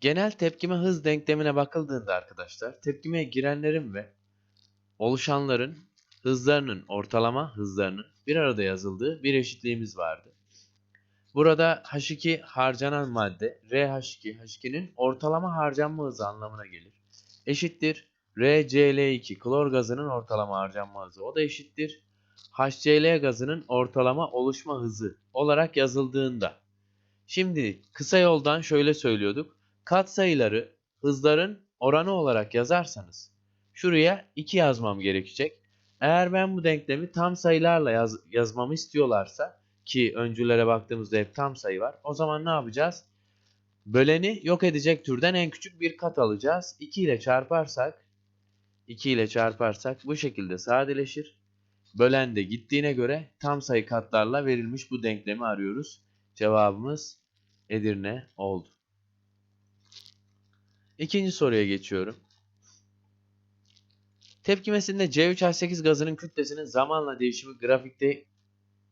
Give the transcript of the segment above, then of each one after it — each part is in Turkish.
Genel tepkime hız denklemine bakıldığında arkadaşlar tepkimeye girenlerin ve oluşanların hızlarının ortalama hızlarının bir arada yazıldığı bir eşitliğimiz vardı. Burada H2 harcanan madde RH2 H2'nin ortalama harcanma hızı anlamına gelir. Eşittir RCl2 klor gazının ortalama harcanma hızı. O da eşittir HCl gazının ortalama oluşma hızı olarak yazıldığında. Şimdi kısa yoldan şöyle söylüyorduk. Katsayıları hızların oranı olarak yazarsanız şuraya 2 yazmam gerekecek. Eğer ben bu denklemi tam sayılarla yaz, yazmamı istiyorlarsa ki öncüllere baktığımızda hep tam sayı var. O zaman ne yapacağız? Böleni yok edecek türden en küçük bir kat alacağız. 2 ile çarparsak 2 ile çarparsak bu şekilde sadeleşir. Bölen de gittiğine göre tam sayı katlarla verilmiş bu denklemi arıyoruz. Cevabımız Edirne oldu. İkinci soruya geçiyorum. Tepkimesinde C3H8 gazının kütlesinin zamanla değişimi grafikte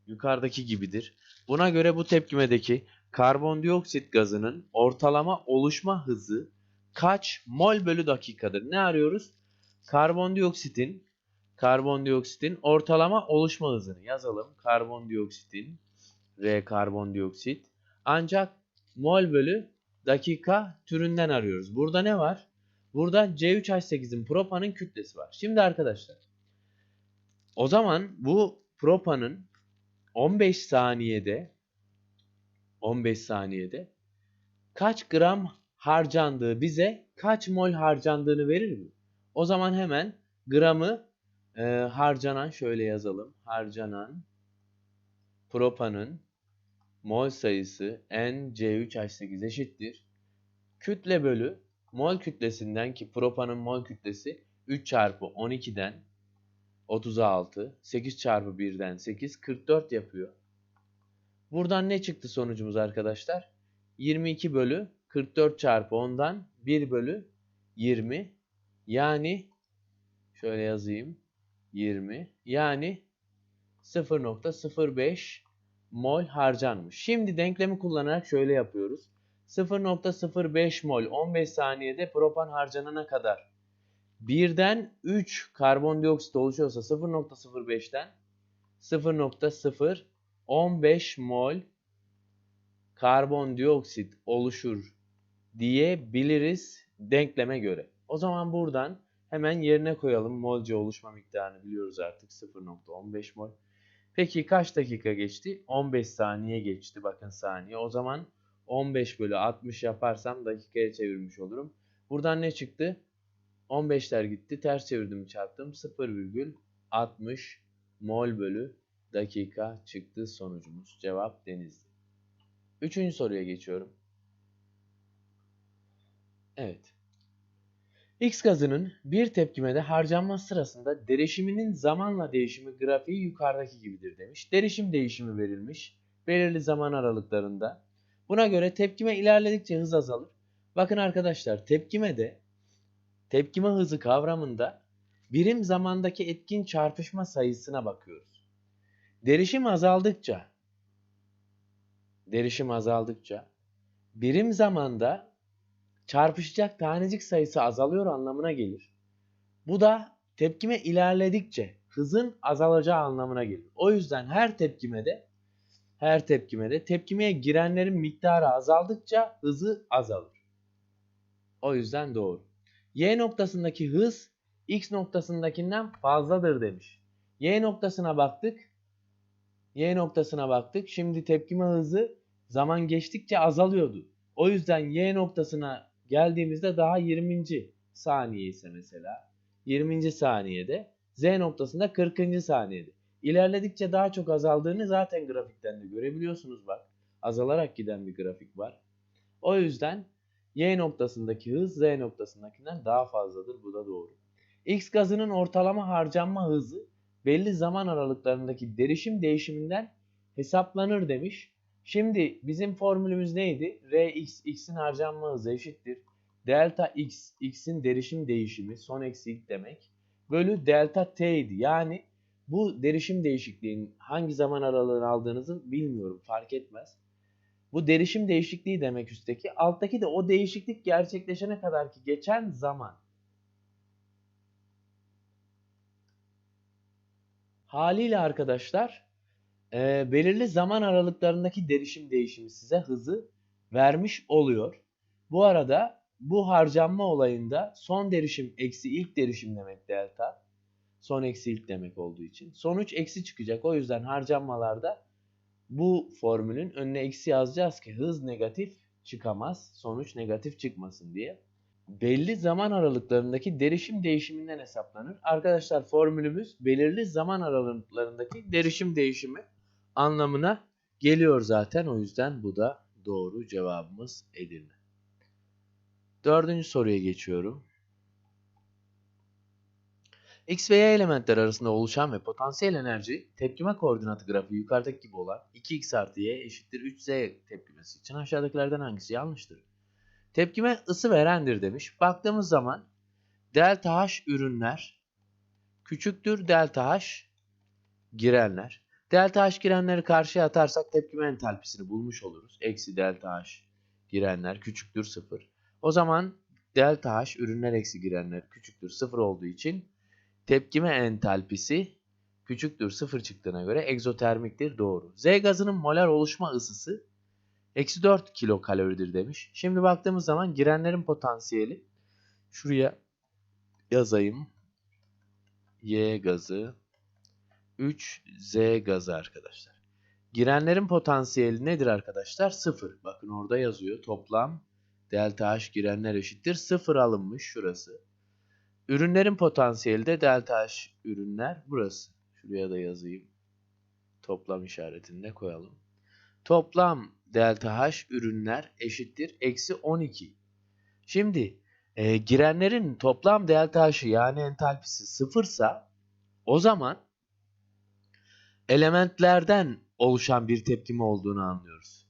yukarıdaki gibidir. Buna göre bu tepkimedeki karbondioksit gazının ortalama oluşma hızı kaç mol bölü dakikadır? Ne arıyoruz? Karbondioksitin karbondioksitin ortalama oluşma hızını yazalım. Karbondioksitin R karbondioksit ancak mol bölü dakika türünden arıyoruz. Burada ne var? Burada C3H8'in propanın kütlesi var. Şimdi arkadaşlar o zaman bu propanın 15 saniyede 15 saniyede kaç gram harcandığı bize kaç mol harcandığını verir mi? O zaman hemen gramı e, harcanan şöyle yazalım. Harcanan propanın mol sayısı NC3H8 eşittir. Kütle bölü mol kütlesinden ki propanın mol kütlesi 3 çarpı 12'den 36, 8 çarpı 1'den 8, 44 yapıyor. Buradan ne çıktı sonucumuz arkadaşlar? 22 bölü 44 çarpı 10'dan 1 bölü 20 yani şöyle yazayım 20 yani 0.05 mol harcanmış. Şimdi denklemi kullanarak şöyle yapıyoruz. 0.05 mol 15 saniyede propan harcanana kadar birden 3 karbondioksit oluşuyorsa 0.05'ten 0.015 mol karbondioksit oluşur diyebiliriz denkleme göre. O zaman buradan hemen yerine koyalım. Molca oluşma miktarını biliyoruz artık 0.15 mol. Peki kaç dakika geçti? 15 saniye geçti. Bakın saniye. O zaman 15 bölü 60 yaparsam dakikaya çevirmiş olurum. Buradan ne çıktı? 15'ler gitti. Ters çevirdim çarptım. 0,60 mol bölü dakika çıktı sonucumuz. Cevap denizli. Üçüncü soruya geçiyorum. Evet. X gazının bir tepkimede harcanma sırasında derişiminin zamanla değişimi grafiği yukarıdaki gibidir demiş. Derişim değişimi verilmiş belirli zaman aralıklarında. Buna göre tepkime ilerledikçe hız azalır. Bakın arkadaşlar tepkimede tepkime hızı kavramında birim zamandaki etkin çarpışma sayısına bakıyoruz. Derişim azaldıkça derişim azaldıkça birim zamanda çarpışacak tanecik sayısı azalıyor anlamına gelir. Bu da tepkime ilerledikçe hızın azalacağı anlamına gelir. O yüzden her tepkimede her tepkimede tepkimeye girenlerin miktarı azaldıkça hızı azalır. O yüzden doğru. Y noktasındaki hız X noktasındakinden fazladır demiş. Y noktasına baktık. Y noktasına baktık. Şimdi tepkime hızı zaman geçtikçe azalıyordu. O yüzden Y noktasına geldiğimizde daha 20. saniye ise mesela 20. saniyede Z noktasında 40. saniyede. İlerledikçe daha çok azaldığını zaten grafikten de görebiliyorsunuz bak. Azalarak giden bir grafik var. O yüzden Y noktasındaki hız Z noktasındakinden daha fazladır. Bu da doğru. X gazının ortalama harcanma hızı belli zaman aralıklarındaki derişim değişiminden hesaplanır demiş. Şimdi bizim formülümüz neydi? Rx, x'in harcanma hızı eşittir. Delta x, x'in derişim değişimi, son eksi ilk demek. Bölü delta t idi. Yani bu derişim değişikliğinin hangi zaman aralığını aldığınızı bilmiyorum. Fark etmez. Bu derişim değişikliği demek üstteki. Alttaki de o değişiklik gerçekleşene kadar ki geçen zaman. Haliyle arkadaşlar e, belirli zaman aralıklarındaki derişim değişimi size hızı vermiş oluyor. Bu arada bu harcanma olayında son derişim eksi ilk derişim demek delta. Son eksi ilk demek olduğu için. Sonuç eksi çıkacak. O yüzden harcanmalarda bu formülün önüne eksi yazacağız ki hız negatif çıkamaz. Sonuç negatif çıkmasın diye. Belli zaman aralıklarındaki derişim değişiminden hesaplanır. Arkadaşlar formülümüz belirli zaman aralıklarındaki derişim değişimi anlamına geliyor zaten. O yüzden bu da doğru cevabımız Edirne. Dördüncü soruya geçiyorum. X ve Y elementler arasında oluşan ve potansiyel enerji tepkime koordinatı grafiği yukarıdaki gibi olan 2x artı y eşittir 3z tepkimesi için aşağıdakilerden hangisi yanlıştır? Tepkime ısı verendir demiş. Baktığımız zaman delta H ürünler küçüktür delta H girenler. Delta H girenleri karşıya atarsak tepkime entalpisini bulmuş oluruz. Eksi delta H girenler küçüktür 0. O zaman delta H ürünler eksi girenler küçüktür 0 olduğu için tepkime entalpisi küçüktür 0 çıktığına göre egzotermiktir doğru. Z gazının molar oluşma ısısı eksi 4 kilokaloridir demiş. Şimdi baktığımız zaman girenlerin potansiyeli şuraya yazayım. Y gazı 3 Z gazı arkadaşlar. Girenlerin potansiyeli nedir arkadaşlar? 0. Bakın orada yazıyor. Toplam delta H girenler eşittir. 0 alınmış şurası. Ürünlerin potansiyeli de delta H ürünler burası. Şuraya da yazayım. Toplam işaretini de koyalım. Toplam delta H ürünler eşittir. Eksi 12. Şimdi e, girenlerin toplam delta H'ı yani entalpisi sıfırsa o zaman elementlerden oluşan bir tepkime olduğunu anlıyoruz.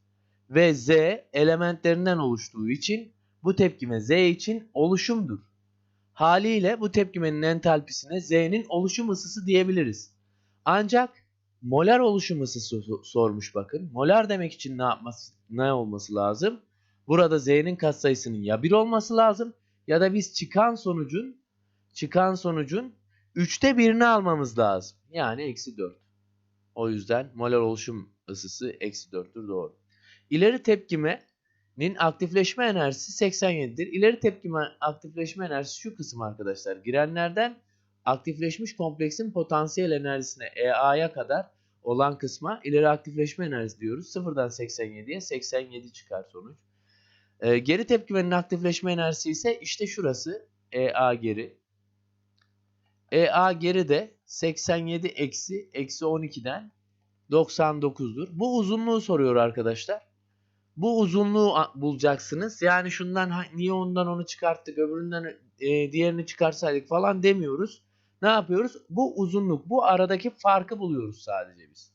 Ve Z elementlerinden oluştuğu için bu tepkime Z için oluşumdur. Haliyle bu tepkimenin entalpisine Z'nin oluşum ısısı diyebiliriz. Ancak molar oluşum ısısı sormuş bakın. Molar demek için ne yapması ne olması lazım? Burada Z'nin katsayısının ya 1 olması lazım ya da biz çıkan sonucun çıkan sonucun 3'te 1'ini almamız lazım. Yani eksi 4. O yüzden molar oluşum ısısı eksi 4'tür doğru. İleri tepkimenin aktifleşme enerjisi 87'dir. İleri tepkime aktifleşme enerjisi şu kısım arkadaşlar. Girenlerden aktifleşmiş kompleksin potansiyel enerjisine EA'ya kadar olan kısma ileri aktifleşme enerjisi diyoruz. 0'dan 87'ye 87 çıkar sonuç. Ee, geri tepkimenin aktifleşme enerjisi ise işte şurası EA geri. EA geri de 87 eksi eksi 12'den 99'dur. Bu uzunluğu soruyor arkadaşlar. Bu uzunluğu bulacaksınız. Yani şundan niye ondan onu çıkarttık öbüründen e, diğerini çıkarsaydık falan demiyoruz. Ne yapıyoruz? Bu uzunluk bu aradaki farkı buluyoruz sadece biz.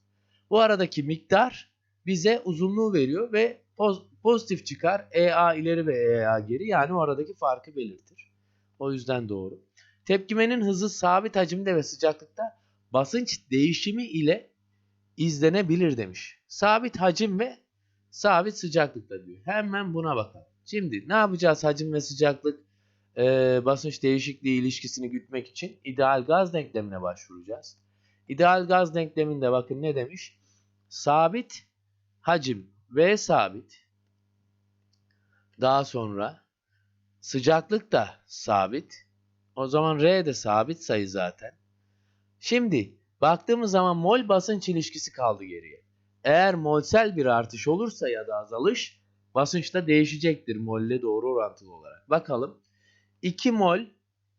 Bu aradaki miktar bize uzunluğu veriyor ve poz, pozitif çıkar. EA ileri ve EA geri yani o aradaki farkı belirtir. O yüzden doğru. Tepkimenin hızı sabit hacimde ve sıcaklıkta basınç değişimi ile izlenebilir demiş. Sabit hacim ve sabit sıcaklıkta diyor. Hemen buna bakalım. Şimdi ne yapacağız hacim ve sıcaklık e, basınç değişikliği ilişkisini gütmek için ideal gaz denklemine başvuracağız. İdeal gaz denkleminde bakın ne demiş? Sabit hacim V sabit. Daha sonra sıcaklık da sabit. O zaman R de sabit sayı zaten. Şimdi baktığımız zaman mol basınç ilişkisi kaldı geriye. Eğer molsel bir artış olursa ya da azalış basınç da değişecektir molle doğru orantılı olarak. Bakalım 2 mol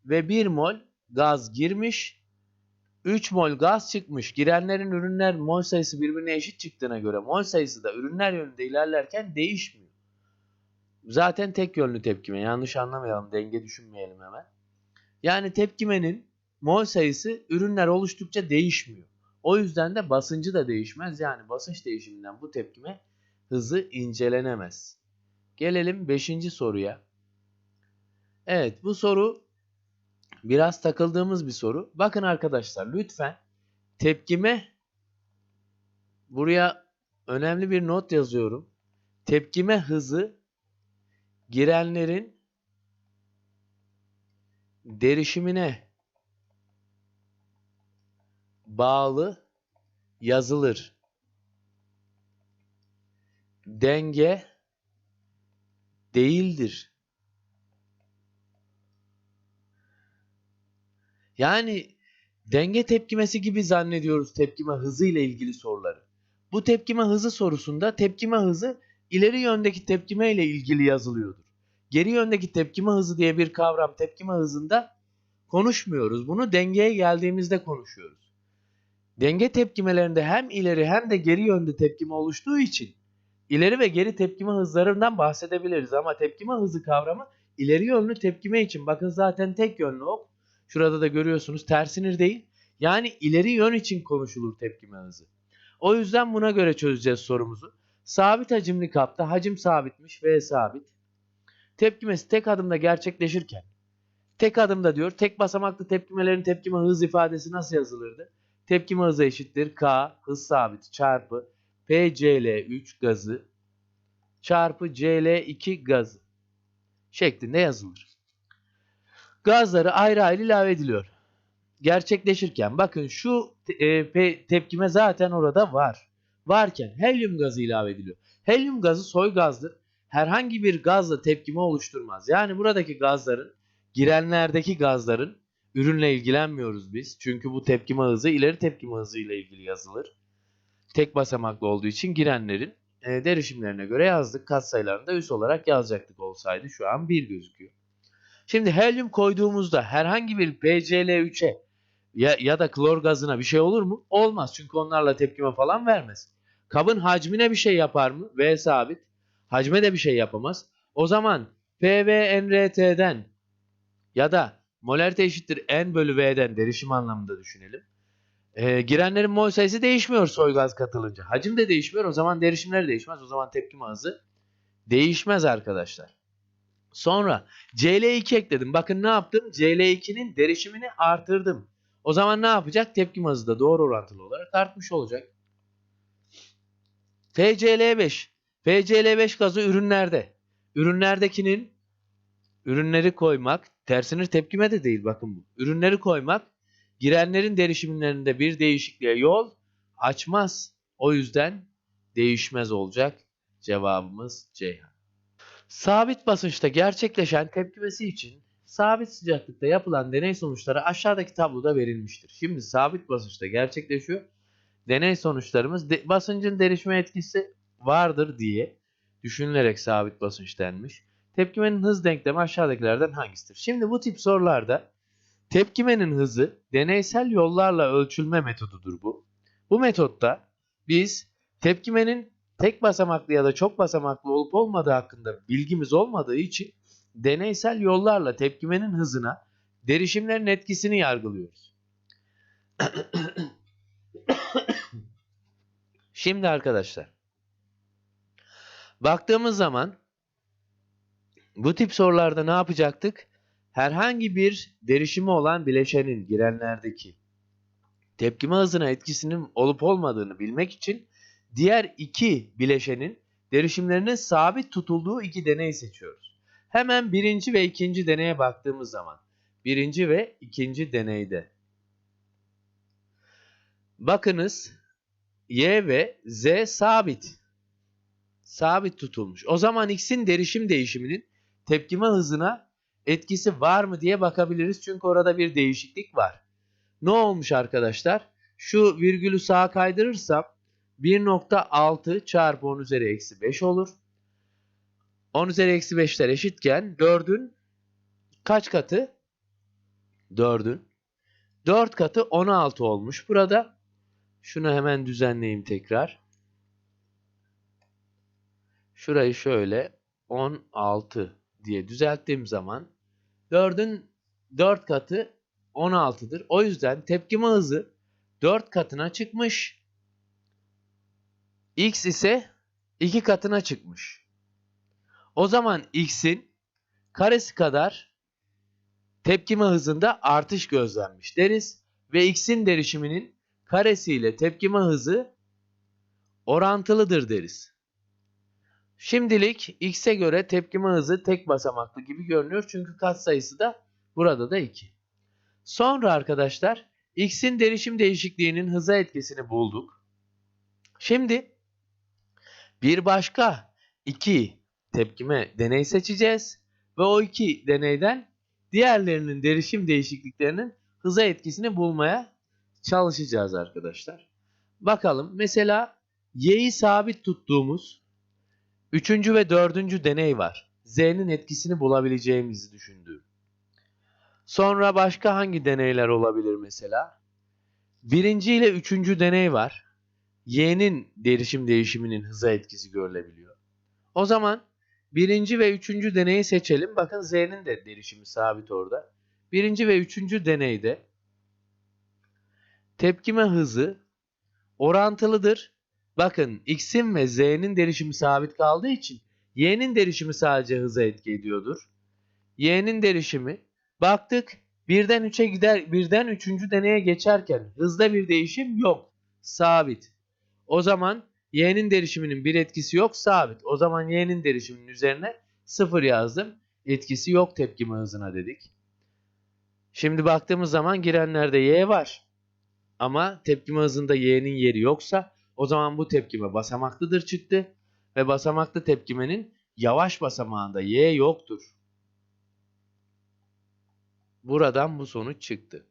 ve 1 mol gaz girmiş. 3 mol gaz çıkmış. Girenlerin ürünler mol sayısı birbirine eşit çıktığına göre mol sayısı da ürünler yönünde ilerlerken değişmiyor. Zaten tek yönlü tepkime. Yanlış anlamayalım. Denge düşünmeyelim hemen. Yani tepkimenin mol sayısı ürünler oluştukça değişmiyor. O yüzden de basıncı da değişmez. Yani basınç değişiminden bu tepkime hızı incelenemez. Gelelim 5. soruya. Evet bu soru biraz takıldığımız bir soru. Bakın arkadaşlar lütfen tepkime buraya önemli bir not yazıyorum. tepkime hızı girenlerin derişimine bağlı yazılır. Denge değildir. Yani denge tepkimesi gibi zannediyoruz tepkime hızı ile ilgili soruları. Bu tepkime hızı sorusunda tepkime hızı ileri yöndeki tepkime ile ilgili yazılıyordur. Geri yöndeki tepkime hızı diye bir kavram tepkime hızında konuşmuyoruz. Bunu dengeye geldiğimizde konuşuyoruz. Denge tepkimelerinde hem ileri hem de geri yönde tepkime oluştuğu için ileri ve geri tepkime hızlarından bahsedebiliriz ama tepkime hızı kavramı ileri yönlü tepkime için bakın zaten tek yönlü ok. Şurada da görüyorsunuz tersinir değil. Yani ileri yön için konuşulur tepkime hızı. O yüzden buna göre çözeceğiz sorumuzu. Sabit hacimli kapta hacim sabitmiş V sabit. Tepkimesi tek adımda gerçekleşirken tek adımda diyor tek basamaklı tepkimelerin tepkime hız ifadesi nasıl yazılırdı? Tepkime hızı eşittir K hız sabit çarpı PCl3 gazı çarpı Cl2 gazı şeklinde yazılır. Gazları ayrı ayrı ilave ediliyor. Gerçekleşirken bakın şu te- e, tepkime zaten orada var. Varken helyum gazı ilave ediliyor. Helyum gazı soy gazdır. Herhangi bir gazla tepkime oluşturmaz. Yani buradaki gazların girenlerdeki gazların ürünle ilgilenmiyoruz biz. Çünkü bu tepkime hızı ileri tepkime hızı ile ilgili yazılır. Tek basamaklı olduğu için girenlerin e, derişimlerine göre yazdık. Katsayılarını da üst olarak yazacaktık olsaydı şu an 1 gözüküyor. Şimdi helyum koyduğumuzda herhangi bir PCl3'e ya, ya da klor gazına bir şey olur mu? Olmaz çünkü onlarla tepkime falan vermez. Kabın hacmine bir şey yapar mı? V sabit. Hacme de bir şey yapamaz. O zaman PVNRT'den ya da molarite eşittir N bölü V'den derişim anlamında düşünelim. Ee, girenlerin mol sayısı değişmiyor soy gaz katılınca. Hacim de değişmiyor. O zaman derişimler değişmez. O zaman tepkime hızı değişmez arkadaşlar. Sonra CL2 ekledim. Bakın ne yaptım? CL2'nin derişimini artırdım. O zaman ne yapacak? Tepkime hızı da doğru orantılı olarak artmış olacak. FCL5. FCL5 gazı ürünlerde. Ürünlerdekinin ürünleri koymak, tersinir tepkime de değil bakın bu. Ürünleri koymak girenlerin derişimlerinde bir değişikliğe yol açmaz. O yüzden değişmez olacak. Cevabımız Ceyhan. Sabit basınçta gerçekleşen tepkimesi için sabit sıcaklıkta yapılan deney sonuçları aşağıdaki tabloda verilmiştir. Şimdi sabit basınçta gerçekleşiyor. Deney sonuçlarımız de- basıncın derişime etkisi vardır diye düşünülerek sabit basınç denmiş. Tepkimenin hız denklemi aşağıdakilerden hangisidir? Şimdi bu tip sorularda tepkimenin hızı deneysel yollarla ölçülme metodudur bu. Bu metotta biz tepkimenin tek basamaklı ya da çok basamaklı olup olmadığı hakkında bilgimiz olmadığı için deneysel yollarla tepkimenin hızına derişimlerin etkisini yargılıyoruz. Şimdi arkadaşlar baktığımız zaman bu tip sorularda ne yapacaktık? Herhangi bir derişimi olan bileşenin girenlerdeki tepkime hızına etkisinin olup olmadığını bilmek için diğer iki bileşenin derişimlerinin sabit tutulduğu iki deney seçiyoruz. Hemen birinci ve ikinci deneye baktığımız zaman birinci ve ikinci deneyde bakınız Y ve Z sabit. Sabit tutulmuş. O zaman X'in derişim değişiminin tepkime hızına etkisi var mı diye bakabiliriz. Çünkü orada bir değişiklik var. Ne olmuş arkadaşlar? Şu virgülü sağa kaydırırsam 1.6 çarpı 10 üzeri eksi 5 olur. 10 üzeri eksi 5'ler eşitken 4'ün kaç katı? 4'ün 4 katı 16 olmuş. Burada şunu hemen düzenleyeyim tekrar. Şurayı şöyle 16 diye düzelttiğim zaman 4'ün 4 katı 16'dır. O yüzden tepkime hızı 4 katına çıkmış. X ise 2 katına çıkmış. O zaman X'in karesi kadar tepkime hızında artış gözlenmiş deriz. Ve X'in derişiminin karesiyle tepkime hızı orantılıdır deriz. Şimdilik x'e göre tepkime hızı tek basamaklı gibi görünüyor. Çünkü katsayısı da burada da 2. Sonra arkadaşlar x'in derişim değişikliğinin hıza etkisini bulduk. Şimdi bir başka iki tepkime deney seçeceğiz ve o iki deneyden diğerlerinin derişim değişikliklerinin hıza etkisini bulmaya çalışacağız arkadaşlar. Bakalım mesela y'yi sabit tuttuğumuz üçüncü ve dördüncü deney var. Z'nin etkisini bulabileceğimizi düşündüğüm. Sonra başka hangi deneyler olabilir mesela? Birinci ile üçüncü deney var. Y'nin derişim değişiminin hıza etkisi görülebiliyor. O zaman birinci ve üçüncü deneyi seçelim. Bakın Z'nin de derişimi sabit orada. Birinci ve üçüncü deneyde tepkime hızı orantılıdır. Bakın X'in ve Z'nin derişimi sabit kaldığı için Y'nin derişimi sadece hıza etki ediyordur. Y'nin derişimi baktık birden 3'e gider birden 3. deneye geçerken hızda bir değişim yok. Sabit. O zaman y'nin derişiminin bir etkisi yok sabit. O zaman y'nin derişiminin üzerine 0 yazdım. Etkisi yok tepkime hızına dedik. Şimdi baktığımız zaman girenlerde y var. Ama tepkime hızında y'nin yeri yoksa o zaman bu tepkime basamaklıdır çıktı. Ve basamaklı tepkimenin yavaş basamağında y yoktur. Buradan bu sonuç çıktı.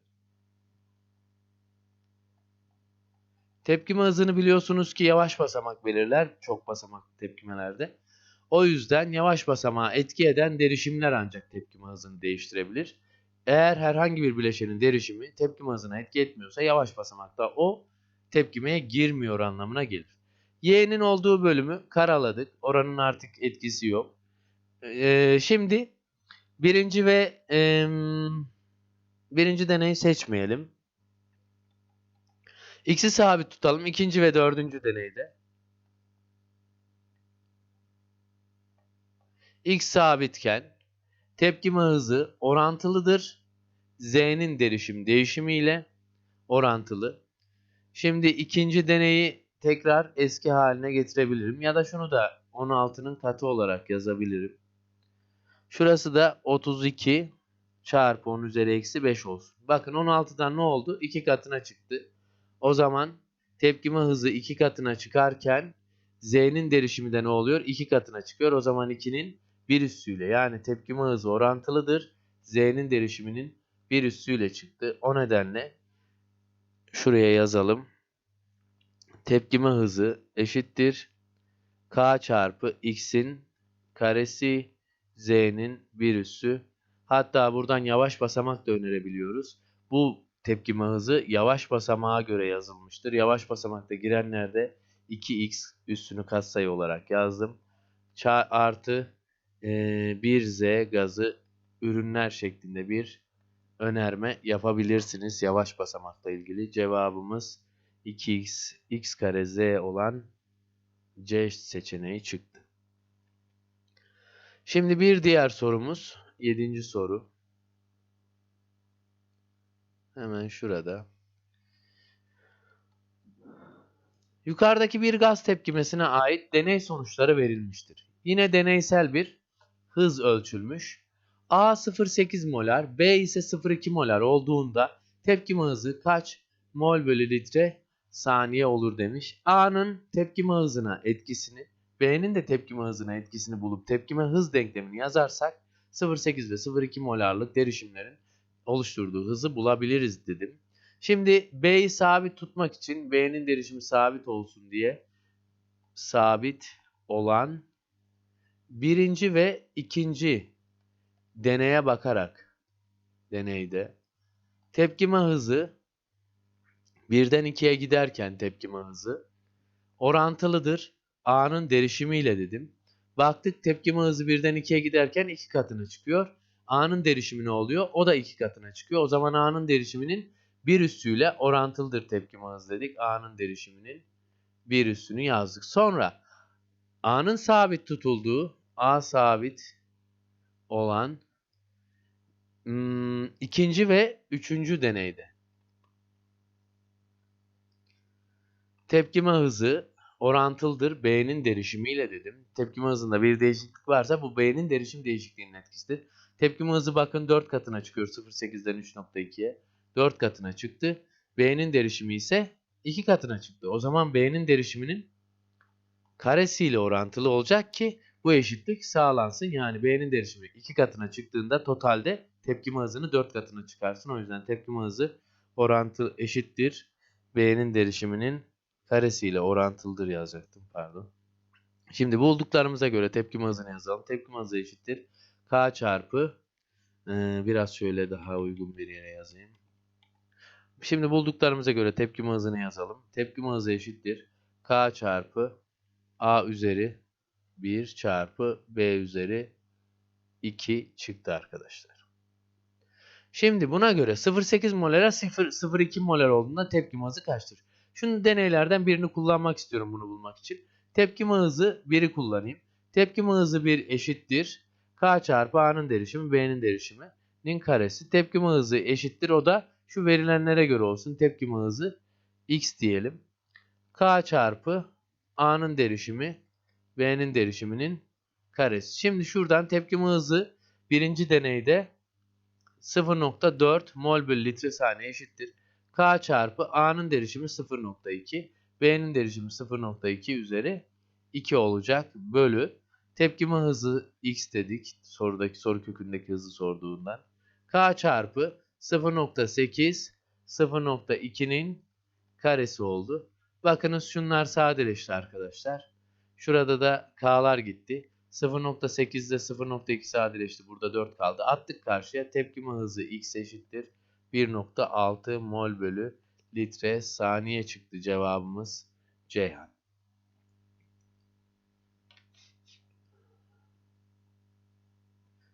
Tepkime hızını biliyorsunuz ki yavaş basamak belirler çok basamak tepkimelerde. O yüzden yavaş basamağa etki eden derişimler ancak tepkime hızını değiştirebilir. Eğer herhangi bir bileşenin derişimi tepkime hızına etki etmiyorsa yavaş basamakta o tepkimeye girmiyor anlamına gelir. Y'nin olduğu bölümü karaladık. Oranın artık etkisi yok. Ee, şimdi birinci ve e, birinci deneyi seçmeyelim. X'i sabit tutalım. İkinci ve dördüncü deneyde. X sabitken tepkime hızı orantılıdır. Z'nin derişim değişimiyle orantılı. Şimdi ikinci deneyi tekrar eski haline getirebilirim. Ya da şunu da 16'nın katı olarak yazabilirim. Şurası da 32 çarpı 10 üzeri eksi 5 olsun. Bakın 16'dan ne oldu? 2 katına çıktı. O zaman tepkime hızı 2 katına çıkarken Z'nin derişimi de ne oluyor? 2 katına çıkıyor. O zaman 2'nin 1 üssüyle yani tepkime hızı orantılıdır. Z'nin derişiminin 1 üssüyle çıktı. O nedenle şuraya yazalım. Tepkime hızı eşittir. K çarpı X'in karesi Z'nin 1 üssü. Hatta buradan yavaş basamak da önerebiliyoruz. Bu tepkime hızı yavaş basamağa göre yazılmıştır. Yavaş basamakta girenlerde 2x üstünü katsayı olarak yazdım. Ça artı e, 1z gazı ürünler şeklinde bir önerme yapabilirsiniz yavaş basamakla ilgili. Cevabımız 2x x kare z olan C seçeneği çıktı. Şimdi bir diğer sorumuz 7. soru. Hemen şurada. Yukarıdaki bir gaz tepkimesine ait deney sonuçları verilmiştir. Yine deneysel bir hız ölçülmüş. A 0,8 molar, B ise 0,2 molar olduğunda tepkime hızı kaç mol bölü litre saniye olur demiş. A'nın tepkime hızına etkisini, B'nin de tepkime hızına etkisini bulup tepkime hız denklemini yazarsak 0,8 ve 0,2 molarlık derişimlerin oluşturduğu hızı bulabiliriz dedim. Şimdi B'yi sabit tutmak için B'nin derişimi sabit olsun diye sabit olan birinci ve ikinci deneye bakarak deneyde tepkime hızı birden ikiye giderken tepkime hızı orantılıdır. A'nın derişimiyle dedim. Baktık tepkime hızı birden ikiye giderken iki katına çıkıyor. A'nın derişimi ne oluyor? O da iki katına çıkıyor. O zaman A'nın derişiminin bir üssüyle orantılıdır tepkime hızı dedik. A'nın derişiminin bir üssünü yazdık. Sonra A'nın sabit tutulduğu, A sabit olan hmm, ikinci ve üçüncü deneyde. Tepkime hızı orantılıdır B'nin derişimiyle dedim. Tepkime hızında bir değişiklik varsa bu B'nin derişim değişikliğinin etkisidir. Tepkime hızı bakın 4 katına çıkıyor 0.8'den 3.2'ye. 4 katına çıktı. B'nin derişimi ise 2 katına çıktı. O zaman B'nin derişiminin karesiyle orantılı olacak ki bu eşitlik sağlansın. Yani B'nin derişimi 2 katına çıktığında totalde tepkime hızını 4 katına çıkarsın. O yüzden tepkime hızı orantı eşittir. B'nin derişiminin karesiyle orantılıdır yazacaktım. Pardon. Şimdi bulduklarımıza göre tepkime hızını yazalım. Tepkime hızı eşittir. K çarpı e, biraz şöyle daha uygun bir yere yazayım. Şimdi bulduklarımıza göre tepkime hızını yazalım. Tepkime hızı eşittir. K çarpı A üzeri 1 çarpı B üzeri 2 çıktı arkadaşlar. Şimdi buna göre 0.8 molera 0.02 molar olduğunda tepkime hızı kaçtır? Şunu deneylerden birini kullanmak istiyorum bunu bulmak için. Tepkime hızı 1'i kullanayım. Tepkime hızı 1 eşittir. K çarpı A'nın derişimi B'nin derişiminin karesi. Tepkime hızı eşittir. O da şu verilenlere göre olsun. Tepkime hızı X diyelim. K çarpı A'nın derişimi B'nin derişiminin karesi. Şimdi şuradan tepkime hızı birinci deneyde 0.4 mol bölü litre saniye eşittir. K çarpı A'nın derişimi 0.2, B'nin derişimi 0.2 üzeri 2 olacak bölü tepkime hızı x dedik sorudaki soru kökündeki hızı sorduğundan. K çarpı 0.8 0.2'nin karesi oldu. Bakınız şunlar sadeleşti arkadaşlar. Şurada da K'lar gitti. 0.8 ile 0.2 sadeleşti. Burada 4 kaldı. Attık karşıya. Tepkime hızı x eşittir. 1.6 mol bölü litre saniye çıktı cevabımız Ceyhan.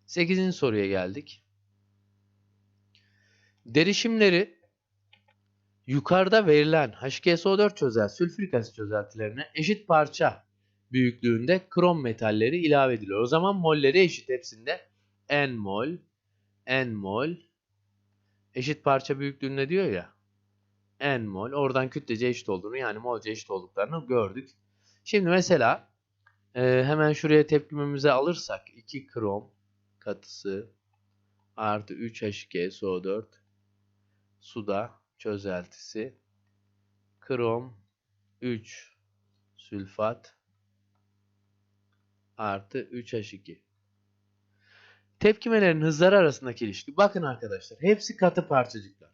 Sekizinci soruya geldik. Derişimleri yukarıda verilen H2SO4 çözel sülfürik asit çözeltilerine eşit parça büyüklüğünde krom metalleri ilave ediliyor. O zaman molleri eşit hepsinde n mol, n mol eşit parça büyüklüğünde diyor ya n mol oradan kütlece eşit olduğunu yani molce eşit olduklarını gördük. Şimdi mesela e, hemen şuraya tepkimemizi alırsak 2 krom katısı artı 3 H2SO4 suda çözeltisi krom 3 sülfat artı 3H2. Tepkimelerin hızları arasındaki ilişki. Bakın arkadaşlar hepsi katı parçacıklar.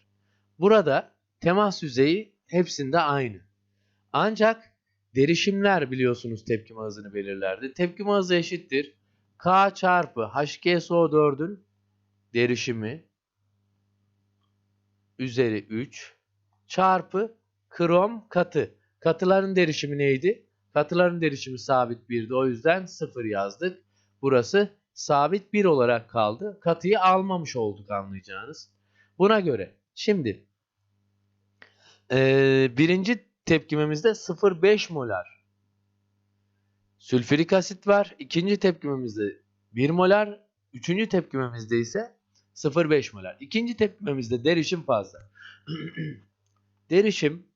Burada temas yüzeyi hepsinde aynı. Ancak derişimler biliyorsunuz tepkime hızını belirlerdi. Tepkime hızı eşittir. K çarpı H2SO4'ün derişimi üzeri 3 çarpı krom katı. Katıların derişimi neydi? Katıların derişimi sabit 1'di. O yüzden 0 yazdık. Burası sabit 1 olarak kaldı. Katıyı almamış olduk anlayacağınız. Buna göre şimdi ee, birinci tepkimemizde 0,5 molar sülfürik asit var. İkinci tepkimemizde 1 molar. Üçüncü tepkimemizde ise 0,5 molar. İkinci tepkimemizde derişim fazla. derişim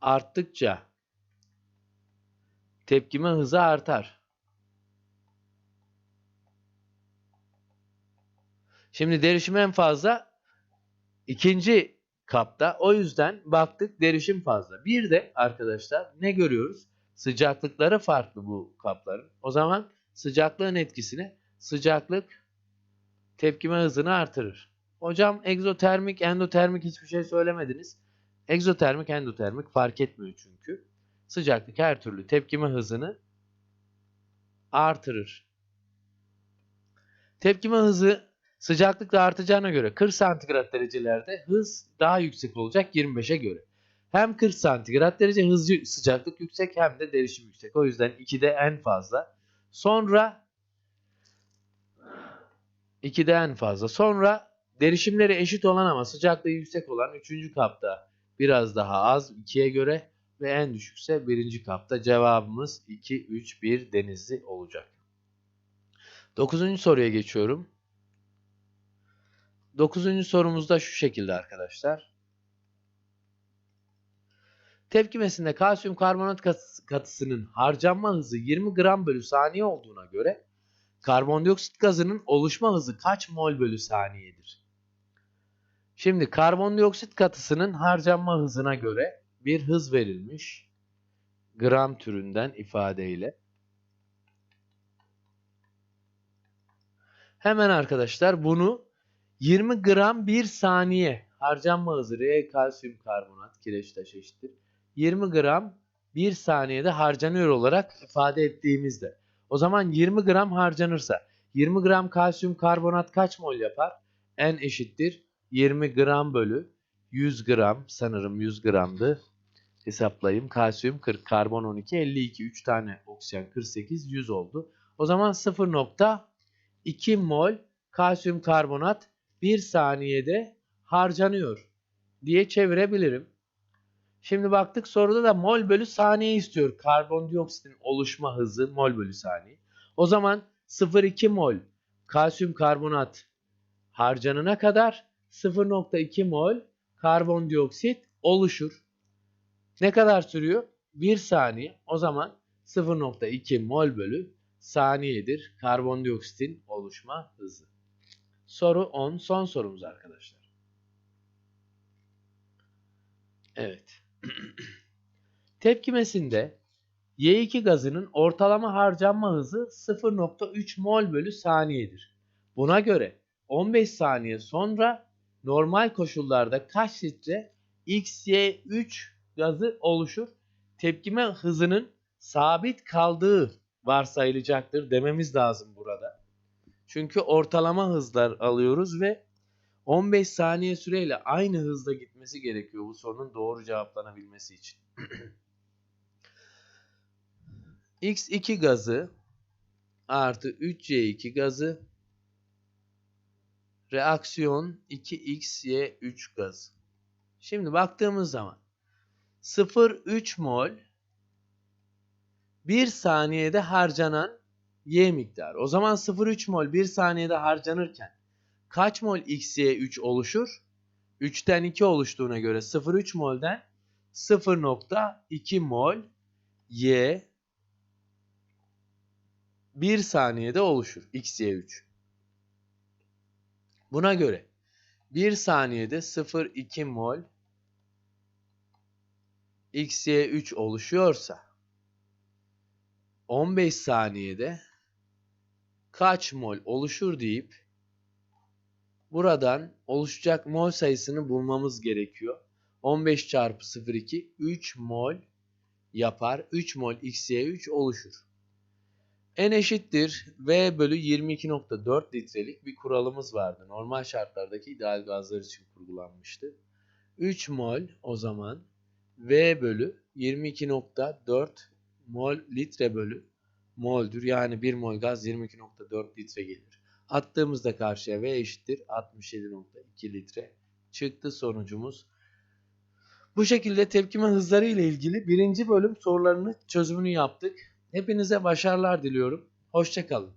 arttıkça tepkime hızı artar. Şimdi derişim en fazla ikinci kapta. O yüzden baktık derişim fazla. Bir de arkadaşlar ne görüyoruz? Sıcaklıkları farklı bu kapların. O zaman sıcaklığın etkisini sıcaklık tepkime hızını artırır. Hocam egzotermik, endotermik hiçbir şey söylemediniz. Egzotermik, endotermik fark etmiyor çünkü. Sıcaklık her türlü tepkime hızını artırır. Tepkime hızı sıcaklıkla artacağına göre 40 santigrat derecelerde hız daha yüksek olacak 25'e göre. Hem 40 santigrat derece hız sıcaklık yüksek hem de derişim yüksek. O yüzden 2'de en fazla. Sonra 2'de en fazla. Sonra derişimleri eşit olan ama sıcaklığı yüksek olan 3. kapta biraz daha az 2'ye göre ve en düşükse 1. kapta cevabımız 2, 3, 1 Denizli olacak. 9. soruya geçiyorum. 9. sorumuzda şu şekilde arkadaşlar. Tepkimesinde kalsiyum karbonat kat- katısının harcanma hızı 20 gram bölü saniye olduğuna göre karbondioksit gazının oluşma hızı kaç mol bölü saniyedir? Şimdi karbondioksit katısının harcanma hızına göre bir hız verilmiş. Gram türünden ifadeyle. Hemen arkadaşlar bunu 20 gram bir saniye harcanma hızı R kalsiyum karbonat kireç taş eşittir. 20 gram bir saniyede harcanıyor olarak ifade ettiğimizde. O zaman 20 gram harcanırsa 20 gram kalsiyum karbonat kaç mol yapar? N eşittir 20 gram bölü 100 gram sanırım 100 gramdı. Hesaplayayım. Kalsiyum 40, karbon 12, 52, 3 tane oksijen 48, 100 oldu. O zaman 0.2 mol kalsiyum karbonat 1 saniyede harcanıyor diye çevirebilirim. Şimdi baktık soruda da mol bölü saniye istiyor. Karbondioksitin oluşma hızı mol bölü saniye. O zaman 0.2 mol kalsiyum karbonat harcanana kadar 0.2 mol karbondioksit oluşur. Ne kadar sürüyor? 1 saniye. O zaman 0.2 mol bölü saniyedir karbondioksitin oluşma hızı. Soru 10 son sorumuz arkadaşlar. Evet. Tepkimesinde Y2 gazının ortalama harcanma hızı 0.3 mol bölü saniyedir. Buna göre 15 saniye sonra normal koşullarda kaç litre XY3 gazı oluşur? Tepkime hızının sabit kaldığı varsayılacaktır dememiz lazım burada. Çünkü ortalama hızlar alıyoruz ve 15 saniye süreyle aynı hızda gitmesi gerekiyor bu sorunun doğru cevaplanabilmesi için. X2 gazı artı 3Y2 gazı reaksiyon 2XY3 gazı. Şimdi baktığımız zaman 0,3 mol 1 saniyede harcanan Y miktarı. O zaman 0,3 mol 1 saniyede harcanırken kaç mol XY3 oluşur? 3'ten 2 oluştuğuna göre 0,3 molden 0.2 mol Y 1 saniyede oluşur XY3. Buna göre 1 saniyede 0.2 mol XY3 oluşuyorsa 15 saniyede kaç mol oluşur deyip buradan oluşacak mol sayısını bulmamız gerekiyor. 15 çarpı 0,2 3 mol yapar. 3 mol XY3 oluşur. N eşittir V bölü 22.4 litrelik bir kuralımız vardı. Normal şartlardaki ideal gazlar için kurgulanmıştı. 3 mol o zaman V bölü 22.4 mol litre bölü moldür. Yani 1 mol gaz 22.4 litre gelir. Attığımızda karşıya V eşittir 67.2 litre çıktı sonucumuz. Bu şekilde tepkime hızları ile ilgili birinci bölüm sorularını çözümünü yaptık. Hepinize başarılar diliyorum. Hoşçakalın.